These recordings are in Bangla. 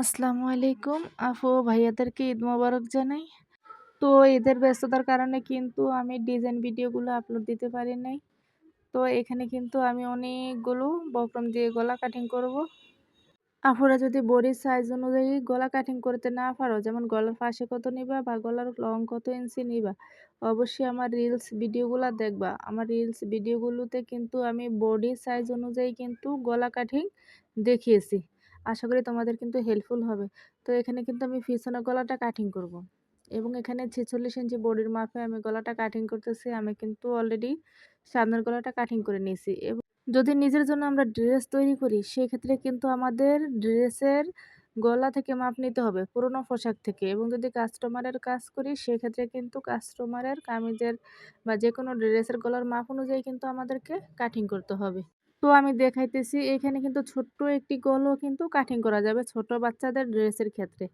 আসসালামু আলাইকুম। আপু ভাইয়াদেরকে ঈদ মোবারক জানাই। তো ঈদের ব্যস্ততার কারণে কিন্তু আমি ডিজাইন ভিডিওগুলো আপলোড দিতে পারি নাই। তো এখানে কিন্তু আমি অনেকগুলো বক্রম দিয়ে গলা কাটিং করব। আপুরা যদি বডির সাইজ অনুযায়ী গলা কাটিং করতে না পারো, যেমন গলার পাশে কত নিবা বা গলার লং কত ইঞ্চি নিবা, অবশ্যই আমার রিলস ভিডিওগুলো দেখবা। আমার রিলস ভিডিওগুলোতে কিন্তু আমি বডি সাইজ অনুযায়ী কিন্তু গলা কাটিং দেখিয়েছি। আশা করি তোমাদের কিন্তু হেল্পফুল হবে। তো এখানে কিন্তু আমি পিছনে গলাটা কাটিং করব। এবং এখানে ছেচল্লিশ ইঞ্চি বডির মাপে আমি গলাটা কাটিং করতেছি। আমি কিন্তু অলরেডি সামনের গলাটা কাটিং করে নিয়েছি। এবং যদি নিজের জন্য আমরা ড্রেস তৈরি করি, সেক্ষেত্রে কিন্তু আমাদের ড্রেসের গলা থেকে মাপ নিতে হবে, পুরনো পোশাক থেকে। এবং যদি কাস্টমারের কাজ করি, সেক্ষেত্রে কিন্তু কাস্টমারের কামিজের বা যে কোনো ড্রেসের গলার মাপ অনুযায়ী কিন্তু আমাদেরকে কাটিং করতে হবে। তো আমি দেখাইতেছি, এখানে কিন্তু ছোট্ট একটি গলও কিন্তু কাটিং করা যাবে ছোট বাচ্চাদের ড্রেসের ক্ষেত্রে।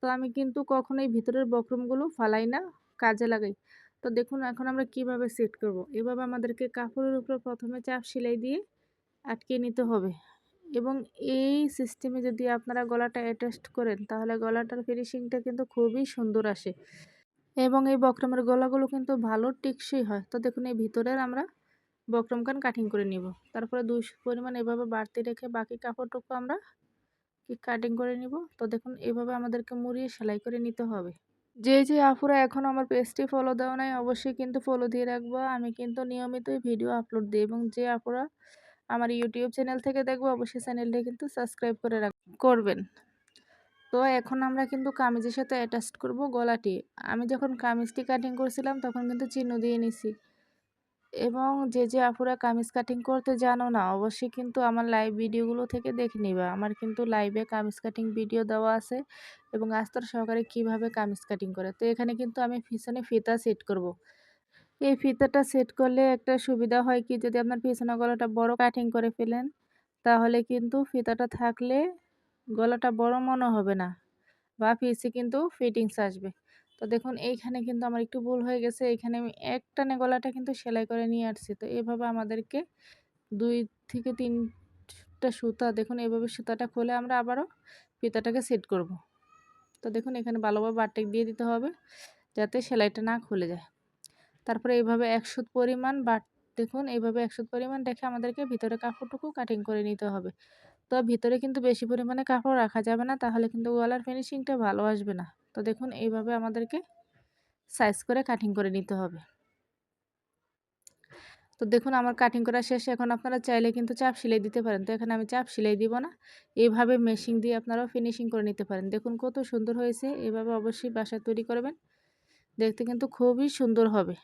তো আমি কিন্তু কখনোই ভিতরের বক্রমগুলো ফালাই না, কাজে লাগাই। তো দেখুন, এখন আমরা কীভাবে সেট করব। এভাবে আমাদেরকে কাপড়ের উপরে প্রথমে চাপ সেলাই দিয়ে আটকে নিতে হবে এবং এই সিস্টেমে যদি আপনারা গলাটা অ্যাটাস্ট করেন, তাহলে গলাটার ফিনিশিংটা কিন্তু খুবই সুন্দর আসে এবং এই বক্রমের গলাগুলো কিন্তু ভালো টিকসই হয়। তো দেখুন, এই ভিতরের আমরা বক্রমকান কাটিং করে নিব। তারপরে দুইশো পরিমাণ এভাবে বাড়তি রেখে বাকি কাপড়টুকু আমরা কি কাটিং করে নিব? তো দেখুন, এভাবে আমাদেরকে মুড়িয়ে সেলাই করে নিতে হবে। যে যে আফুরা এখন আমার পেজটি ফলো দেওয়া নাই, অবশ্যই কিন্তু ফলো দিয়ে রাখব। আমি কিন্তু নিয়মিতই ভিডিও আপলোড দিই এবং যে আপুরা আমার ইউটিউব চ্যানেল থেকে দেখব, অবশ্যই চ্যানেলটা কিন্তু সাবস্ক্রাইব করে রাখ করবেন। তো এখন আমরা কিন্তু কামিজের সাথে অ্যাটাচ করব গলাটি। আমি যখন কামিজটি কাটিং করছিলাম, তখন কিন্তু চিহ্ন দিয়ে নিছি। এবং যে যে আপুরা কামিজ কাটিং করতে জানো না, অবশ্যই কিন্তু আমার লাইভ ভিডিওগুলো থেকে দেখে নিবা। আমার কিন্তু লাইভে কামিজ কাটিং ভিডিও দেওয়া আছে এবং আস্তর সহকারে কীভাবে কামিজ কাটিং করে। তো এখানে কিন্তু আমি পিছনে ফিতা সেট করব। এই ফিতাটা সেট করলে একটা সুবিধা হয় কি, যদি আপনার পিছনে গলাটা বড় কাটিং করে ফেলেন, তাহলে কিন্তু ফিতাটা থাকলে গলাটা বড় মনে হবে না বা পিসে কিন্তু ফিটিংস আসবে। তো দেখুন, এইখানে কিন্তু আমার একটু ভুল হয়ে গেছে। এইখানে আমি এক টানে গলাটা কিন্তু সেলাই করে নিয়ে আসছি। তো এভাবে আমাদেরকে দুই থেকে তিনটা সুতা, দেখুন এভাবে সুতাটা খুলে আমরা আবারও ফিতাটাকে সেট করব। তো দেখুন, এখানে ভালোভাবে বারটেক দিয়ে দিতে হবে যাতে সেলাইটা না খুলে যায়। তারপরে এইভাবে একশো পরিমাণ বাট দেখুন, এইভাবে একশো পরিমাণ রেখে আমাদেরকে ভিতরে কাপড়টুকু কাটিং করে নিতে হবে। তো ভিতরে কিন্তু বেশি পরিমাণে কাপড় রাখা যাবে না, তাহলে কিন্তু গলার ফিনিশিংটা ভালো আসবে না। তো দেখুন, এইভাবে আমাদেরকে সাইজ করে কাটিং করে নিতে হবে। তো দেখুন, আমার কাটিং করা শেষে এখন আপনারা চাইলে কিন্তু চাপ সেলাই দিতে পারেন। তো এখানে আমি চাপ সেলাই দিব না, এইভাবে মেশিং দিয়ে আপনারাও ফিনিশিং করে নিতে পারেন। দেখুন, কত সুন্দর হয়েছে এভাবে অবশ্যই বাসা তৈরি করবেন, দেখতে কিন্তু খুবই সুন্দর হবে।